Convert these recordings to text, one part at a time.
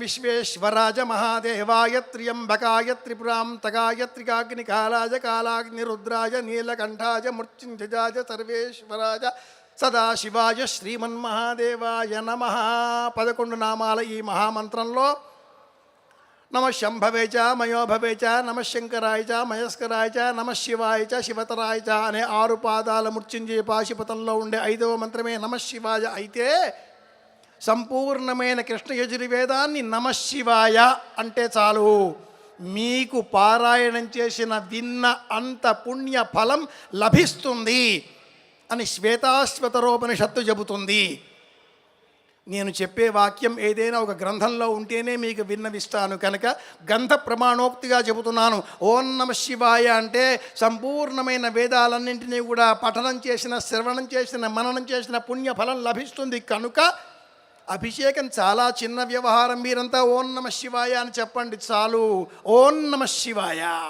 విశ్వేశ్వరాజ మహాదేవాయ త్ర్యంబకాయ త్రిపురాం తగాయ త్రికాగ్నికాలాయ కాలాగ్నిరుద్రాయ నీలకంఠాయ మృత్యుంజయాయ సర్వేశ్వరాయ సదాశివాయ శ్రీమన్మహాదేవాయ నమ. పదకొండు నామాల ఈ మహామంత్రంలో నమ శంభవే చ మయోభవే చ నమ శంకరాయ చ మయస్కరాయ చ నమ శివాయ చ శివతరాయ చ అనే ఆరు పాదాల మృత్యుంజయ పాశుపతంలో ఉండే ఐదవ మంత్రమే నమ శివాయ. అయితే సంపూర్ణమైన కృష్ణ యజుర్వేదాన్ని నమశివాయ అంటే చాలు. మీకు పారాయణం చేసిన విన్న అంత పుణ్య ఫలం లభిస్తుంది అని శ్వేతాశ్వతరోపనిషత్తు చెబుతుంది. నేను చెప్పే వాక్యం ఏదైనా ఒక గ్రంథంలో ఉంటేనే మీకు విన్నవిస్తాను కనుక గ్రంథ ప్రమాణోక్తిగా చెబుతున్నాను. ఓం నమ శివాయ అంటే సంపూర్ణమైన వేదాలన్నింటినీ కూడా పఠనం చేసిన శ్రవణం చేసిన మననం చేసిన పుణ్యఫలం లభిస్తుంది కనుక అభిషేకం చాలా చిన్న వ్యవహారం. మీరంతా ఓం నమ శివాయ అని చెప్పండి చాలు. ఓం నమ శివాయ.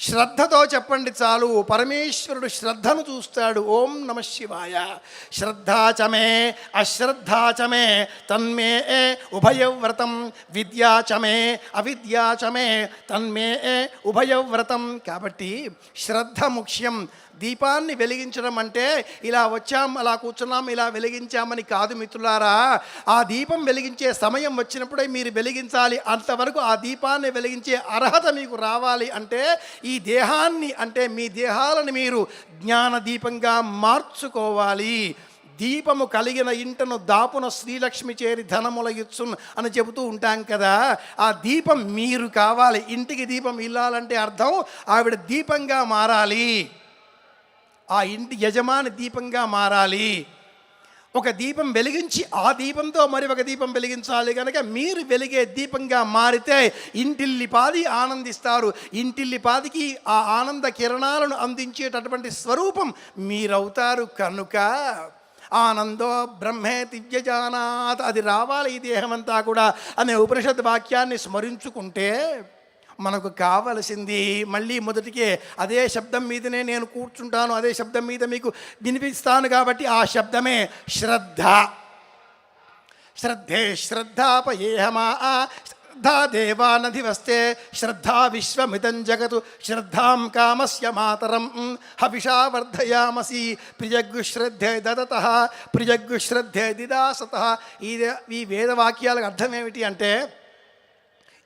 శ్రద్ధతో చెప్పండి చాలు. పరమేశ్వరుడు శ్రద్ధను చూస్తాడు. ఓం నమ శివాయ. శ్రద్ధాచమే అశ్రద్ధాచమే తన్మే ఏ ఉభయవ్రతం. విద్యాచమే అవిద్యాచమే తన్మే ఏ ఉభయవ్రతం. కాబట్టి శ్రద్ధ ముఖ్యం. దీపాన్ని వెలిగించడం అంటే ఇలా వచ్చాం అలా కూర్చున్నాం ఇలా వెలిగించామని కాదు మిత్రులారా. ఆ దీపం వెలిగించే సమయం వచ్చినప్పుడే మీరు వెలిగించాలి. అంతవరకు ఆ దీపాన్ని వెలిగించే అర్హత మీకు రావాలి అంటే ఈ దేహాన్ని అంటే మీ దేహాలను మీరు జ్ఞాన దీపంగా మార్చుకోవాలి. దీపము కలిగిన ఇంటను దాపున శ్రీలక్ష్మి చేరి ధనముల ఇచ్చున్ అని చెబుతూ ఉంటాం కదా. ఆ దీపం మీరు కావాలి. ఇంటికి దీపం ఇల్లాలంటే అర్థం ఆవిడ దీపంగా మారాలి. ఆ ఇంటి యజమాని దీపంగా మారాలి. ఒక దీపం వెలిగించి ఆ దీపంతో మరి ఒక దీపం వెలిగించాలి కనుక మీరు వెలిగే దీపంగా మారితే ఇంటిల్లిపాది ఆనందిస్తారు. ఇంటిల్లిపాదికి ఆ ఆనంద కిరణాలను అందించేటటువంటి స్వరూపం మీరవుతారు కనుక ఆనందో బ్రహ్మే దివ్యజానాత్ అది రావాలి ఈ దేహమంతా కూడా అనే ఉపనిషద్ వాక్యాన్ని స్మరించుకుంటే మనకు కావలసింది. మళ్ళీ మొదటికే అదే శబ్దం మీదనే నేను కూర్చుంటాను. అదే శబ్దం మీద మీకు వినిపిస్తాను కాబట్టి ఆ శబ్దమే శ్రద్ధ. శ్రద్ధే శ్రద్ధాపయేహమా శ్రద్ధా దేవానధివస్తే శ్రద్ధా విశ్వమిదం జగతు శ్రద్ధాం కామస్య మాతరం హవిషా వర్ధయామసి ప్రియగ్గు శ్రద్ధే దదత ప్రియగ్గు శ్రద్ధే దిదాసత. ఈ ఈ వేదవాక్యాలకు అర్థం ఏమిటి అంటే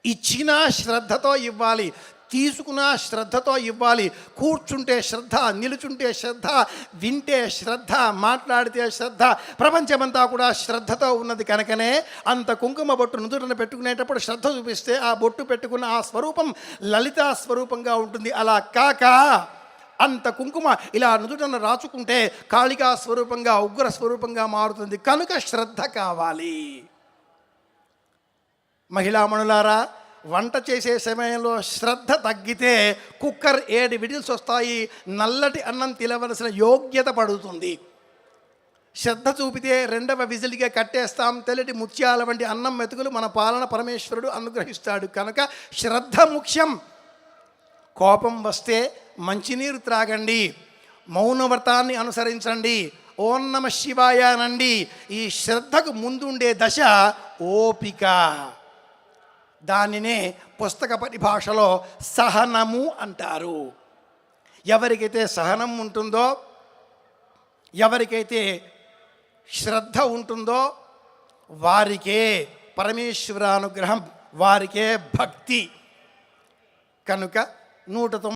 ఇచ్చిన శ్రద్ధతో ఇవ్వాలి తీసుకున్న శ్రద్ధతో ఇవ్వాలి కూర్చుంటే శ్రద్ధ నిలుచుంటే శ్రద్ధ వింటే శ్రద్ధ మాట్లాడితే శ్రద్ధ ప్రపంచమంతా కూడా శ్రద్ధతో ఉన్నది కనుకనే అంత కుంకుమ బొట్టు నుదుటన పెట్టుకునేటప్పుడు శ్రద్ధ చూపిస్తే ఆ బొట్టు పెట్టుకున్న ఆ స్వరూపం లలితా స్వరూపంగా ఉంటుంది. అలా కాక అంత కుంకుమ ఇలా నుదుటన రాచుకుంటే కాళికా స్వరూపంగా ఉగ్ర స్వరూపంగా మారుతుంది. కనుక శ్రద్ధ కావాలి. మహిళామణులారా వంట చేసే సమయంలో శ్రద్ధ తగ్గితే కుక్కర్ ఏడు విడిల్స్ వస్తాయి నల్లటి అన్నం తినవలసిన యోగ్యత పడుతుంది. శ్రద్ధ చూపితే రెండవ విజిల్గా కట్టేస్తాం తెల్లటి ముత్యాల వంటి అన్నం మెతుకులు మన పాలన పరమేశ్వరుడు అనుగ్రహిస్తాడు. కనుక శ్రద్ధ ముఖ్యం. కోపం వస్తే మంచినీరు త్రాగండి. మౌనవ్రతాన్ని అనుసరించండి. ఓం నమ శివాయ నండి ఈ శ్రద్ధకు ముందుండే దశ ఓపిక. దానినే పుస్తక పరిభాషలో సహనము అంటారు. ఎవరికైతే సహనం ఉంటుందో ఎవరికైతే శ్రద్ధ ఉంటుందో వారికే పరమేశ్వరానుగ్రహం వారికే భక్తి. కనుక నూట తొమ్మిది